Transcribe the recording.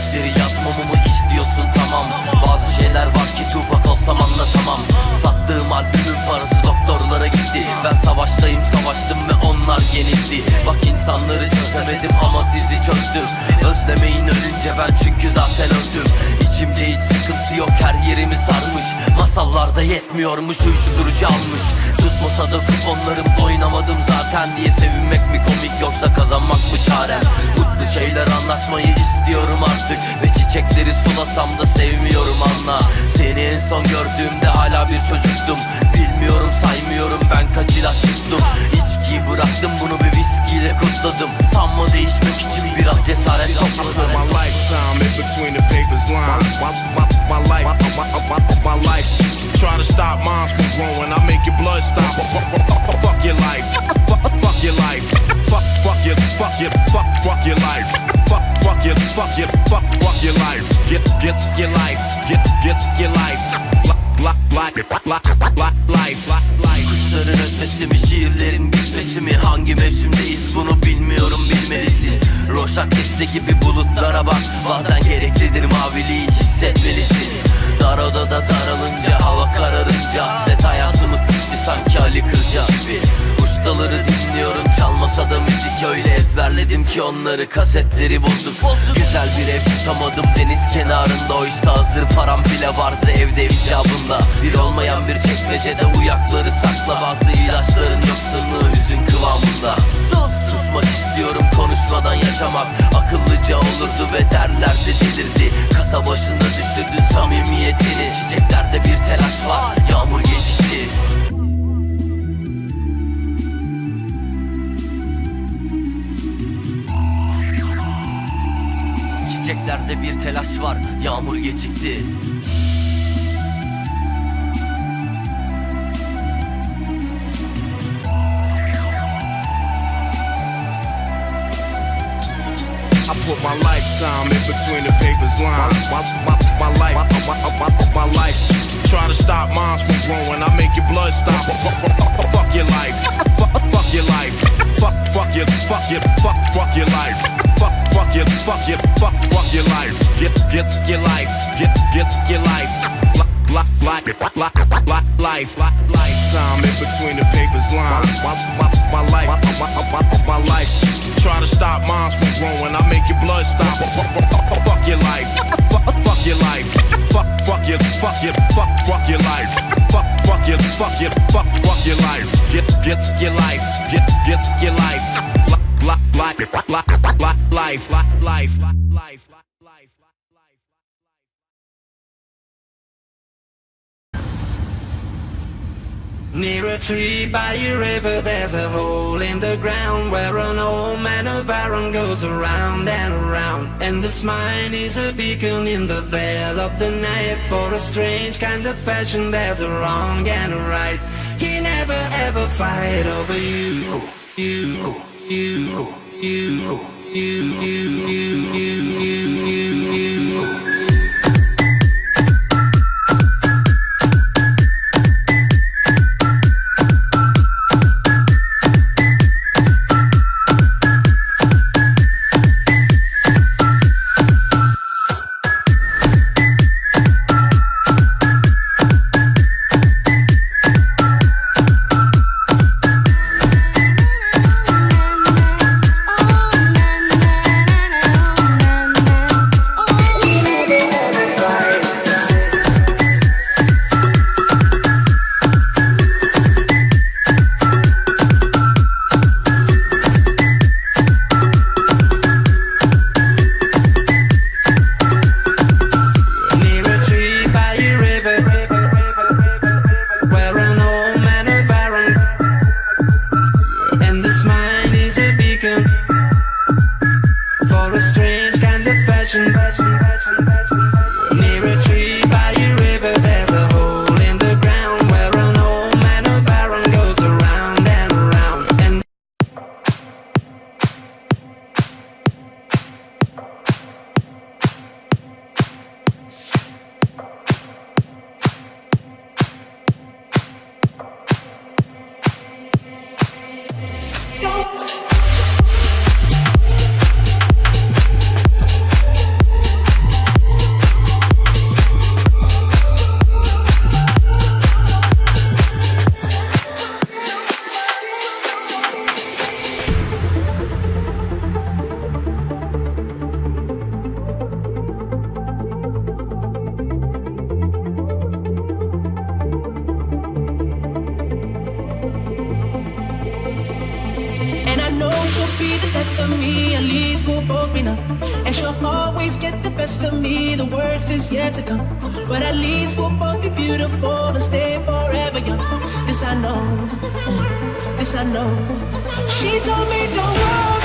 Gerçekleri yazmamı mı istiyorsun? Tamam. Bazı şeyler var ki Tupac olsam anlatamam. Sattığım albümün parası doktorlara gitti. Ben savaştayım savaştım ve onlar yenildi. Bak insanları çözemedim ama sizi çözdüm. Özlemeyin ölünce ben çünkü zaten öldüm. İçimde hiç sıkıntı yok her yerimi sarmış. Masallarda yetmiyormuş uyuşturucu almış. Tutmasa da kuponlarım oynamadım zaten diye Sevinmek mi komik yoksa kazanmak mı çarem Şeyler anlatmayı istiyorum artık Ve çiçekleri sulasam da sevmiyorum anla Seni en son gördüğümde hala bir çocuktum Bilmiyorum saymıyorum ben kaç ilaç tuttum İçkiyi bıraktım bunu bir viskiyle kutladım Sanma değişmek için biraz cesaret topladım my lifetime in between the papers lines. My, my, my life, my, my, my, my life. Try to stop minds from growing. I make your blood stop. Fuck your life. Fuck your life. Fuck, fuck your, fuck your, fuck, fuck your life. Fuck, fuck your, fuck your, fuck, fuck your life. Get, get your life. Get, get your life. Kuşların ötmesi mi şiirlerin bitmesi mi Hangi mevsimdeyiz bunu bilmiyorum bilmelisin Roşak kesti gibi bulutlara bak Bazen gereklidir maviliği hissetmelisin Dar odada daralınca hava kararınca da müzik öyle ezberledim ki onları kasetleri bozuk Güzel bir ev tutamadım deniz kenarında Oysa hazır param bile vardı evde icabında Bir olmayan bir çekmecede uyakları sakla Bazı ilaçların yoksunluğu hüzün kıvamında Susmak istiyorum konuşmadan yaşamak Akıllıca olurdu ve derlerdi delirdi Kasa başında düşürdün samimiyetini Çiçeklerde bir telaş var Çiçeklerde bir telaş var Yağmur gecikti I put my lifetime in between the papers lines. My, my, my life, my, my, my, my life. Try to stop minds from growing. I make your blood stop. Fuck your life. Fuck your life. Fuck, fuck your, fuck your, fuck, fuck your life. Fuck, fuck your, fuck your, fuck, fuck your life. Get, get your life. Get, get your life. Life, life, life, life, life, lifetime in between the papers lines. My, my, my life, my, my, my, my life. Try to stop minds from growing. I make your blood stop. Fuck your life. Fuck, fuck your life. Fuck, fuck your, fuck your, fuck, fuck your life. Fuck, fuck your, fuck your, fuck, fuck your life. Get, get your life. Get, get your life, life, life, life, life, life. Near a tree by a river there's a hole in the ground Where an old man of iron goes around and around. And this mine is a beacon in the veil of the night. For a strange kind of fashion there's a wrong and a right. He never ever fight over you You, you, you, you, you, you, you, you, imagine, imagine. She'll be the death of me, at least we'll both be numb. And she'll always get the best of me, the worst is yet to come. But at least we'll both be beautiful and stay forever young. This I know, this I know. She told me don't worry.